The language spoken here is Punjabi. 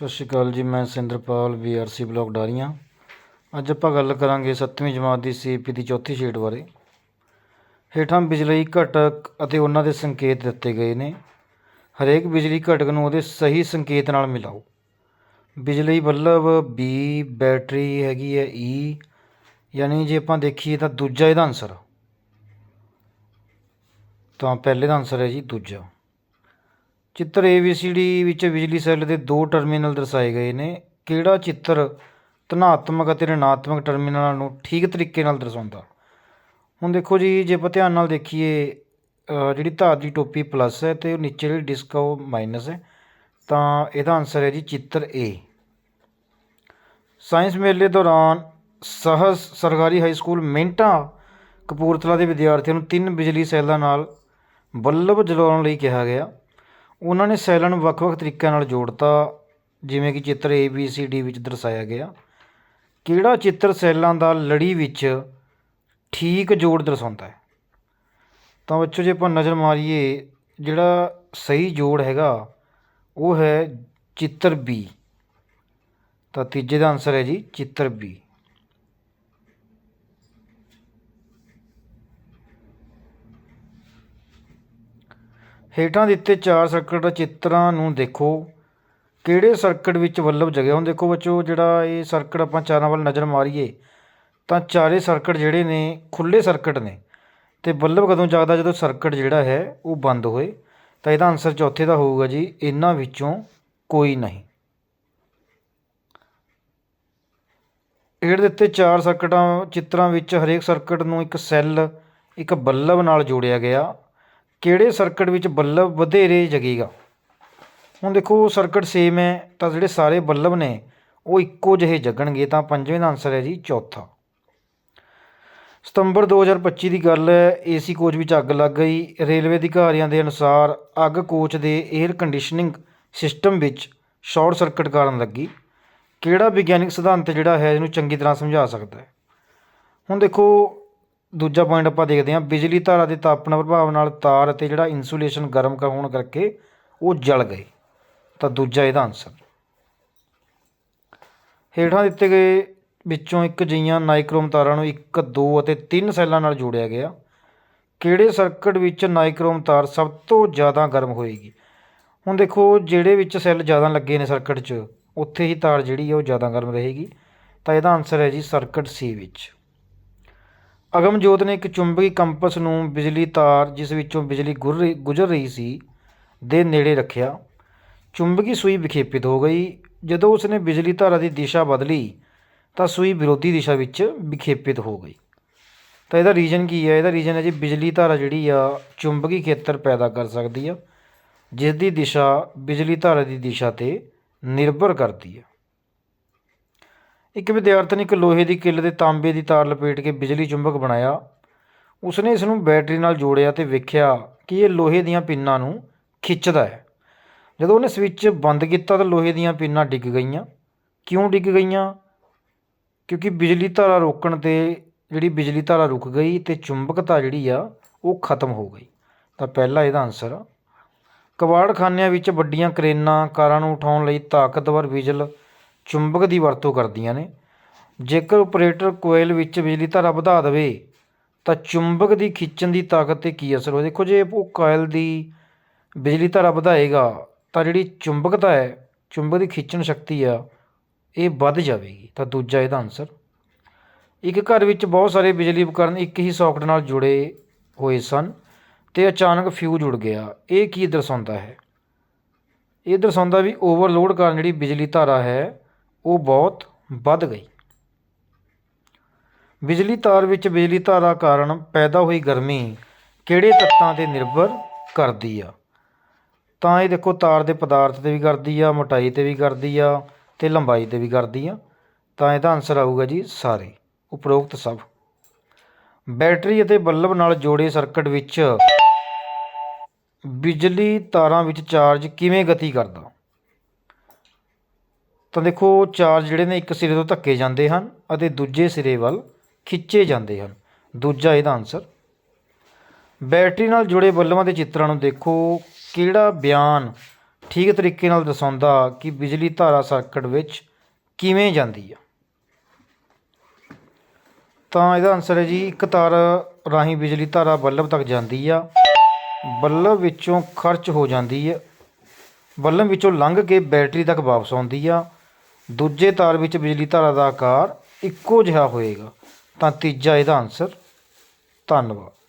ਸਤਿ ਸ਼੍ਰੀ ਅਕਾਲ ਜੀ, ਮੈਂ ਸਿੰਦਰਪਾਲ ਵੀਆਰਸੀ ਬਲਾਕ ਡਾਰੀਆਂ। ਅੱਜ ਆਪਾਂ ਗੱਲ ਕਰਾਂਗੇ 7ਵੀਂ ਜਮਾਤ ਦੀ ਸੀਪੀ ਦੀ ਚੌਥੀ ਸ਼ੀਟ ਬਾਰੇ। ਹੇਠਾਂ ਬਿਜਲੀ ਘਟਕ ਅਤੇ ਉਹਨਾਂ ਦੇ ਸੰਕੇਤ ਦਿੱਤੇ ਗਏ ਨੇ। ਹਰੇਕ ਬਿਜਲੀ ਘਟਕ ਨੂੰ ਉਹਦੇ ਸਹੀ ਸੰਕੇਤ ਨਾਲ ਮਿਲਾਓ। ਬਿਜਲੀ ਬੱਲਬ ਬੀ ਬੈਟਰੀ ਹੈਗੀ ਹੈ ਈ ਯਾਨੀ ਜੇ ਆਪਾਂ ਦੇਖੀਏ ਤਾਂ ਦੂਜਾ ਇਹਦਾ ਆਨਸਰ ਤਾਂ ਪਹਿਲੇ ਦਾ ਆਨਸਰ ਹੈ ਜੀ ਦੂਜਾ। ਚਿੱਤਰ ABCD ਵਿੱਚ ਬਿਜਲੀ ਸੈੱਲ ਦੇ ਦੋ ਟਰਮੀਨਲ ਦਰਸਾਏ ਗਏ ਨੇ। ਕਿਹੜਾ ਚਿੱਤਰ ਧਨਾਤਮਕ ਅਤੇ ਰਿਣਾਤਮਕ ਟਰਮੀਨਲਾਂ ਨੂੰ ਠੀਕ ਤਰੀਕੇ ਨਾਲ ਦਰਸਾਉਂਦਾ? ਹੁਣ ਦੇਖੋ ਜੀ, ਜੇ ਆਪਾਂ ਧਿਆਨ ਨਾਲ ਦੇਖੀਏ ਜਿਹੜੀ ਧਾਤ ਦੀ ਟੋਪੀ ਪਲੱਸ ਹੈ ਤੇ ਉਹ ਨੀਚੇ ਜਿਹੜੀ ਡਿਸਕ ਆ, ਉਹ ਮਾਈਨਸ ਹੈ। ਤਾਂ ਇਹਦਾ ਆਨਸਰ ਹੈ ਜੀ ਚਿੱਤਰ A ਸਾਇੰਸ ਮੇਲੇ ਦੌਰਾਨ ਸਹਸ ਸਰਕਾਰੀ ਹਾਈ ਸਕੂਲ ਮਿੰਟਾ ਕਪੂਰਥਲਾ ਦੇ ਵਿਦਿਆਰਥੀਆਂ ਨੂੰ ਤਿੰਨ ਬਿਜਲੀ ਸੈੱਲਾਂ ਨਾਲ ਬੱਲਬ ਜਲਾਉਣ ਲਈ ਕਿਹਾ ਗਿਆ। ਉਹਨਾਂ ਨੇ ਸੈੱਲਾਂ ਨੂੰ ਵੱਖ-ਵੱਖ ਤਰੀਕਿਆਂ ਨਾਲ ਜੋੜਤਾ, ਜਿਵੇਂ ਕਿ ਚਿੱਤਰ ਏ ਬੀ ਸੀ ਡੀ ਵਿੱਚ ਦਰਸਾਇਆ ਗਿਆ। ਕਿਹੜਾ ਚਿੱਤਰ ਸੈੱਲਾਂ ਦਾ ਲੜੀ ਵਿੱਚ ਠੀਕ ਜੋੜ ਦਰਸਾਉਂਦਾ ਹੈ? ਤਾਂ ਬੱਚੋ, ਜੇ ਆਪਾਂ ਨਜ਼ਰ ਮਾਰੀਏ, ਜਿਹੜਾ ਸਹੀ ਜੋੜ ਹੈਗਾ, ਉਹ ਹੈ ਚਿੱਤਰ ਬੀ ਤਾਂ ਤੀਜੇ ਦਾ ਆਨਸਰ ਹੈ ਜੀ ਚਿੱਤਰ ਬੀ ਹੇਠਾਂ ਦਿੱਤੇ ਚਾਰ ਸਰਕਟ ਚਿੱਤਰਾਂ ਨੂੰ ਦੇਖੋ। ਕਿਹੜੇ ਸਰਕਟ ਵਿੱਚ ਬੱਲਬ ਜਗਿਆ ਹੁਣ ਦੇਖੋ ਬੱਚੋ, ਜਿਹੜਾ ਇਹ ਸਰਕਟ ਆਪਾਂ ਚਾਰਾਂ ਵੱਲ ਨਜ਼ਰ ਮਾਰੀਏ, ਤਾਂ ਚਾਰੇ ਸਰਕਟ ਜਿਹੜੇ ਨੇ ਖੁੱਲੇ ਸਰਕਟ ਨੇ। ਤੇ ਬੱਲਬ ਕਦੋਂ ਜਗਦਾ? ਜਦੋਂ ਸਰਕਟ ਜਿਹੜਾ ਹੈ ਉਹ ਬੰਦ ਹੋਏ, ਤਾਂ ਇਹਦਾ ਆਨਸਰ ਚੌਥੇ ਦਾ ਹੋਊਗਾ ਜੀ, ਇਹਨਾਂ ਵਿੱਚੋਂ ਕੋਈ ਨਹੀਂ। ਹੇਠ ਦਿੱਤੇ ਚਾਰ ਸਰਕਟਾਂ, ਚਿੱਤਰਾਂ ਵਿੱਚ ਹਰੇਕ ਸਰਕਟ ਨੂੰ ਇੱਕ ਸੈੱਲ, ਇੱਕ ਬੱਲਬ ਨਾਲ ਜੋੜਿਆ ਗਿਆ। ਕਿਹੜੇ ਸਰਕਟ ਵਿੱਚ ਬੱਲਬ ਵਧੇਰੇ ਜਗੇਗਾ? ਹੁਣ ਦੇਖੋ ਸਰਕਟ ਸੇਮ ਹੈ, ਤਾਂ ਜਿਹੜੇ ਸਾਰੇ ਬੱਲਬ ਨੇ, ਉਹ ਇੱਕੋ ਜਿਹੇ ਜਗਣਗੇ, ਤਾਂ ਪੰਜਵੇਂ ਦਾ ਆਨਸਰ ਹੈ ਜੀ ਚੌਥਾ। ਸਤੰਬਰ 2025 ਦੀ ਗੱਲ ਹੈ ਏਸੀ ਕੋਚ ਵਿੱਚ ਅੱਗ ਲੱਗ ਗਈ। ਰੇਲਵੇ ਅਧਿਕਾਰੀਆਂ ਦੇ ਅਨੁਸਾਰ ਅੱਗ ਕੋਚ ਦੇ 에ਅਰ ਕੰਡੀਸ਼ਨਿੰਗ ਸਿਸਟਮ ਵਿੱਚ ਸ਼ਾਰਟ ਸਰਕਟ ਕਾਰਨ ਲੱਗੀ। ਕਿਹੜਾ ਵਿਗਿਆਨਿਕ ਸਿਧਾਂਤ ਜਿਹੜਾ ਹੈ, ਇਹਨੂੰ ਚੰਗੀ ਤਰ੍ਹਾਂ ਸਮਝਾ ਸਕਦਾ ਹੈ? ਹੁਣ ਦੇਖੋ ਦੂਜਾ ਪੁਆਇੰਟ ਆਪਾਂ ਦੇਖਦੇ ਹਾਂ, ਬਿਜਲੀ ਧਾਰਾ ਦੇ ਤਾਪਣ ਪ੍ਰਭਾਵ ਨਾਲ ਤਾਰ ਅਤੇ ਜਿਹੜਾ ਇਨਸੂਲੇਸ਼ਨ ਗਰਮ ਹੋਣ ਕਰਕੇ ਉਹ ਜਲ ਗਏ। ਤਾਂ ਦੂਜਾ ਇਹਦਾ ਆਨਸਰ ਹੇਠਾਂ ਦਿੱਤੇ ਗਏ ਵਿੱਚੋਂ ਇੱਕ ਜਿਹੀਆਂ ਨਾਈਕ੍ਰੋਮ ਤਾਰਾਂ ਨੂੰ 1 2 ਅਤੇ 3 ਸੈੱਲਾਂ ਨਾਲ ਜੋੜਿਆ ਗਿਆ। ਕਿਹੜੇ ਸਰਕਟ ਵਿੱਚ ਨਾਈਕ੍ਰੋਮ ਤਾਰ ਸਭ ਤੋਂ ਜ਼ਿਆਦਾ ਗਰਮ ਹੋਏਗੀ? ਹੁਣ ਦੇਖੋ, ਜਿਹੜੇ ਵਿੱਚ ਸੈੱਲ ਜ਼ਿਆਦਾ ਲੱਗੇ ਨੇ ਸਰਕਟ 'ਚ, ਉੱਥੇ ਹੀ ਤਾਰ ਜਿਹੜੀ ਹੈ ਉਹ ਜ਼ਿਆਦਾ ਗਰਮ ਰਹੇਗੀ। ਤਾਂ ਇਹਦਾ ਆਨਸਰ ਹੈ ਜੀ ਸਰਕਟ ਸੀ ਵਿੱਚ। ਅਗਮਜੋਤ ਨੇ ਇੱਕ ਚੁੰਬਕੀ ਕੰਪਸ ਨੂੰ ਬਿਜਲੀ ਤਾਰ, ਜਿਸ ਵਿੱਚੋਂ ਬਿਜਲੀ ਗੁਰ ਰਹੀ, ਗੁਜ਼ਰ ਰਹੀ ਸੀ, ਦੇ ਨੇੜੇ ਰੱਖਿਆ। ਚੁੰਬਕੀ ਸੂਈ ਵਿਖੇਪਿਤ ਹੋ ਗਈ। ਜਦੋਂ ਉਸਨੇ ਬਿਜਲੀ ਧਾਰਾ ਦੀ ਦਿਸ਼ਾ ਬਦਲੀ, ਤਾਂ ਸੂਈ ਵਿਰੋਧੀ ਦਿਸ਼ਾ ਵਿੱਚ ਵਿਖੇਪਿਤ ਹੋ ਗਈ। ਤਾਂ ਇਹਦਾ ਰੀਜਨ ਕੀ ਹੈ? ਇਹਦਾ ਰੀਜਨ ਹੈ ਜੀ, ਬਿਜਲੀ ਧਾਰਾ ਜਿਹੜੀ ਆ, ਚੁੰਬਕੀ ਖੇਤਰ ਪੈਦਾ ਕਰ ਸਕਦੀ ਆ, ਜਿਸ ਦੀ ਦਿਸ਼ਾ ਬਿਜਲੀ ਧਾਰਾ ਦੀ ਦਿਸ਼ਾ ਤੇ ਨਿਰਭਰ ਕਰਦੀ ਹੈ ਇੱਕ ਵਿਦਿਆਰਥੀ ਨੇ ਇੱਕ ਲੋਹੇ ਦੀ ਕਿੱਲ ਦੇ ਤਾਂਬੇ ਦੀ ਤਾਰ ਲਪੇਟ ਕੇ ਬਿਜਲੀ ਚੁੰਬਕ ਬਣਾਇਆ। ਉਸਨੇ ਇਸ ਨੂੰ ਬੈਟਰੀ ਨਾਲ ਜੋੜਿਆ ਤੇ ਵੇਖਿਆ ਕਿ ਇਹ ਲੋਹੇ ਦੀਆਂ ਪਿੰਨਾਂ ਨੂੰ ਖਿੱਚਦਾ ਹੈ। ਜਦੋਂ ਉਹਨੇ ਸਵਿੱਚ ਬੰਦ ਕੀਤਾ ਤਾਂ ਲੋਹੇ ਦੀਆਂ ਪਿੰਨਾਂ ਡਿੱਗ ਗਈਆਂ। ਕਿਉਂ ਡਿੱਗ ਗਈਆਂ? ਕਿਉਂਕਿ ਬਿਜਲੀ ਧਾਰਾ ਰੋਕਣ ਤੇ ਜਿਹੜੀ ਬਿਜਲੀ ਧਾਰਾ ਰੁਕ ਗਈ ਤੇ ਚੁੰਬਕਤਾ ਜਿਹੜੀ ਆ, ਉਹ ਖਤਮ ਹੋ ਗਈ। ਤਾਂ ਪਹਿਲਾ ਇਹਦਾ ਆਨਸਰ ਆ। ਕਬਾੜਖਾਨਿਆਂ ਵਿੱਚ ਵੱਡੀਆਂ ਕਰੇਨਾਂ ਕਾਰਾਂ ਨੂੰ ਉਠਾਉਣ ਲਈ ਤਾਕਤਵਰ ਬਿਜਲ ਚੁੰਬਕ ਦੀ ਵਰਤੋਂ ਕਰਦੀਆਂ ਨੇ। ਜੇਕਰ ਓਪਰੇਟਰ ਕੋਇਲ ਵਿੱਚ ਬਿਜਲੀ ਧਾਰਾ ਵਧਾ ਦੇਵੇ, ਤਾਂ ਚੁੰਬਕ ਦੀ ਖਿੱਚਣ ਦੀ ਤਾਕਤ ਤੇ ਕੀ ਅਸਰ ਹੋਵੇ? ਦੇਖੋ, ਜੇ ਉਹ ਕੋਇਲ ਦੀ ਬਿਜਲੀ ਧਾਰਾ ਵਧਾਏਗਾ, ਤਾਂ ਜਿਹੜੀ ਚੁੰਬਕਤਾ ਹੈ, ਚੁੰਬਕ ਦੀ ਖਿੱਚਣ ਸ਼ਕਤੀ ਆ, ਇਹ ਵੱਧ ਜਾਵੇਗੀ। ਤਾਂ ਦੂਜਾ ਇਹਦਾ ਆਨਸਰ ਇੱਕ ਘਰ ਵਿੱਚ ਬਹੁਤ ਸਾਰੇ ਬਿਜਲੀ ਉਪਕਰਨ ਇੱਕ ਹੀ ਸੌਕਟ ਨਾਲ ਜੁੜੇ ਹੋਏ ਸਨ ਤੇ ਅਚਾਨਕ ਫਿਊਜ਼ ਉੜ ਗਿਆ। ਇਹ ਕੀ ਦਰਸਾਉਂਦਾ ਹੈ? ਇਹ ਦਰਸਾਉਂਦਾ ਵੀ ਓਵਰਲੋਡ ਕਾਰਨ ਜਿਹੜੀ ਬਿਜਲੀ ਧਾਰਾ ਹੈ ਉਹ ਬਹੁਤ ਵੱਧ ਗਈ। ਬਿਜਲੀ ਤਾਰ ਵਿੱਚ ਬਿਜਲੀ ਧਾਰਾ ਕਾਰਨ ਪੈਦਾ ਹੋਈ ਗਰਮੀ ਕਿਹੜੇ ਤੱਤਾਂ ਤੇ ਨਿਰਭਰ ਕਰਦੀ ਆ? ਤਾਂ ਇਹ ਦੇਖੋ, ਤਾਰ ਦੇ ਪਦਾਰਥ ਤੇ ਵੀ ਕਰਦੀ ਆ, ਮੋਟਾਈ ਤੇ ਵੀ ਕਰਦੀ ਆ ਤੇ ਲੰਬਾਈ ਤੇ ਵੀ ਕਰਦੀ ਆ। ਤਾਂ ਇਹਦਾ ਆਨਸਰ ਆਊਗਾ ਜੀ ਸਾਰੇ, ਉਪਰੋਕਤ ਸਭ। ਬੈਟਰੀ ਅਤੇ ਬੱਲਬ ਨਾਲ ਜੋੜੇ ਸਰਕਟ ਵਿੱਚ ਬਿਜਲੀ ਤਾਰਾਂ ਵਿੱਚ ਚਾਰਜ ਕਿਵੇਂ ਗਤੀ ਕਰਦਾ? ਤਾਂ ਦੇਖੋ ਚਾਰਜ ਜਿਹੜੇ ਨੇ, ਇੱਕ ਸਿਰੇ ਤੋਂ ਧੱਕੇ ਜਾਂਦੇ ਹਨ ਅਤੇ ਦੂਜੇ ਸਿਰੇ ਵੱਲ ਖਿੱਚੇ ਜਾਂਦੇ ਹਨ। ਦੂਜਾ ਇਹਦਾ ਆਨਸਰ ਬੈਟਰੀ ਨਾਲ ਜੁੜੇ ਬੱਲਬਾਂ ਦੇ ਚਿੱਤਰਾਂ ਨੂੰ ਦੇਖੋ। ਕਿਹੜਾ ਬਿਆਨ ਠੀਕ ਤਰੀਕੇ ਨਾਲ ਦਰਸਾਉਂਦਾ ਕਿ ਬਿਜਲੀ ਧਾਰਾ ਸਰਕਟ ਵਿੱਚ ਕਿਵੇਂ ਜਾਂਦੀ ਆ? ਤਾਂ ਇਹਦਾ ਆਨਸਰ ਹੈ ਜੀ, ਇੱਕ ਤਾਰ ਰਾਹੀਂ ਬਿਜਲੀ ਧਾਰਾ ਬੱਲਬ ਤੱਕ ਜਾਂਦੀ ਆ। ਬੱਲਬ ਵਿੱਚੋਂ ਖਰਚ ਹੋ ਜਾਂਦੀ ਹੈ ਬੱਲਬ ਵਿੱਚੋਂ ਲੰਘ ਕੇ ਬੈਟਰੀ ਤੱਕ ਵਾਪਸ ਆਉਂਦੀ ਆ। ਦੂਜੇ ਤਾਰ ਵਿੱਚ ਬਿਜਲੀ ਧਾਰਾ ਦਾ ਆਕਾਰ ਇੱਕੋ ਜਿਹਾ ਹੋਏਗਾ। ਤਾਂ ਤੀਜਾ ਇਹਦਾ ਆਨਸਰ ਧੰਨਵਾਦ।